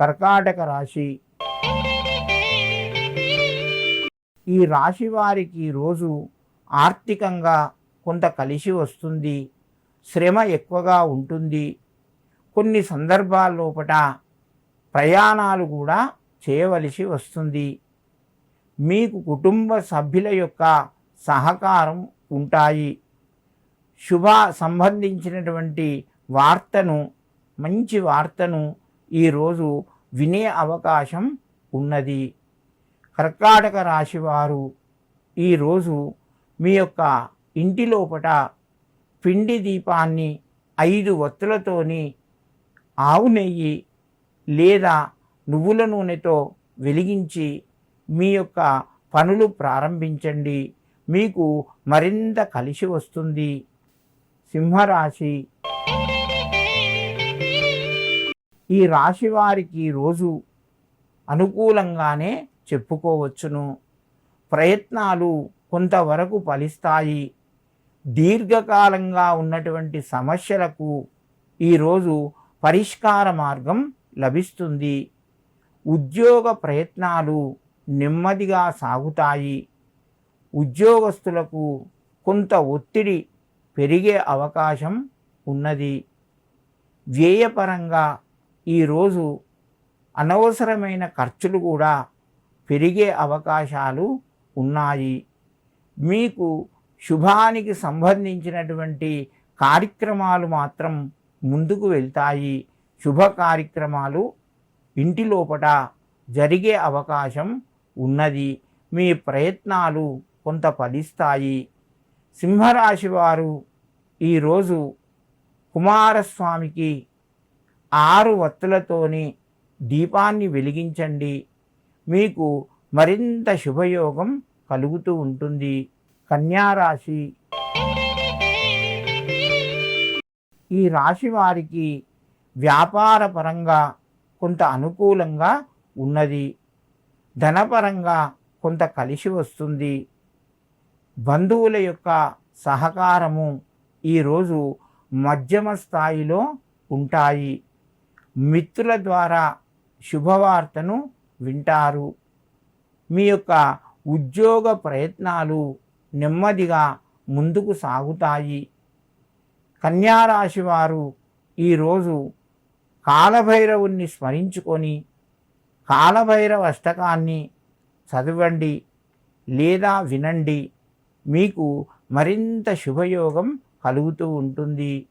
కర్కాటక రాశి. ఈ రాశి వారికి రోజు ఆర్థికంగా కొంత కలిసి వస్తుంది. శ్రమ ఎక్కువగా ఉంటుంది. కొన్ని సందర్భాల్లోపట ప్రయాణాలు కూడా చేయవలసి వస్తుంది. మీకు కుటుంబ సభ్యుల యొక్క సహకారం ఉంటాయి. శుభ సంబంధించినటువంటి వార్తను మంచి వార్తను ఈరోజు వినే అవకాశం ఉన్నది. కర్కాటక రాశి వారు ఈరోజు మీ యొక్క ఇంటి లోపట పిండి దీపాన్ని ఐదు ఒత్తులతోని ఆవు నెయ్యి లేదా నువ్వుల నూనెతో వెలిగించి మీ యొక్క పనులు ప్రారంభించండి. మీకు మరింత కలిసి వస్తుంది. సింహరాశి ఈ రాశి వారికి రోజు అనుకూలంగానే చెప్పుకోవచ్చును. ప్రయత్నాలు కొంతవరకు ఫలిస్తాయి. దీర్ఘకాలంగా ఉన్నటువంటి సమస్యలకు ఈరోజు పరిష్కార మార్గం లభిస్తుంది. ఉద్యోగ ప్రయత్నాలు నెమ్మదిగా సాగుతాయి. ఉద్యోగస్తులకు కొంత ఒత్తిడి పెరిగే అవకాశం ఉన్నది. వ్యయపరంగా ఈరోజు అనవసరమైన ఖర్చులు కూడా పెరిగే అవకాశాలు ఉన్నాయి. మీకు శుభానికి సంబంధించినటువంటి కార్యక్రమాలు మాత్రం ముందుకు వెళ్తాయి. శుభ కార్యక్రమాలు ఇంటి లోపట జరిగే అవకాశం ఉన్నది. మీ ప్రయత్నాలు కొంత ఫలిస్తాయి. సింహరాశి వారు ఈరోజు కుమారస్వామికి ఆరు వత్తులతోని దీపాన్ని వెలిగించండి. మీకు మరింత శుభయోగం కలుగుతూ ఉంటుంది. కన్యారాశి. ఈ రాశి వారికి వ్యాపారపరంగా కొంత అనుకూలంగా ఉన్నది. ధనపరంగా కొంత కలిసి వస్తుంది. బంధువుల యొక్క సహకారము ఈరోజు మధ్యమ స్థాయిలో ఉంటాయి. మిత్రుల ద్వారా శుభవార్తను వింటారు. మీ యొక్క ఉద్యోగ ప్రయత్నాలు నెమ్మదిగా ముందుకు సాగుతాయి. కన్యారాశి వారు ఈరోజు కాలభైరవుణ్ణి స్మరించుకొని కాలభైరవ అష్టకాన్ని చదవండి లేదా వినండి. మీకు మరింత శుభయోగం కలుగుతూ ఉంటుంది.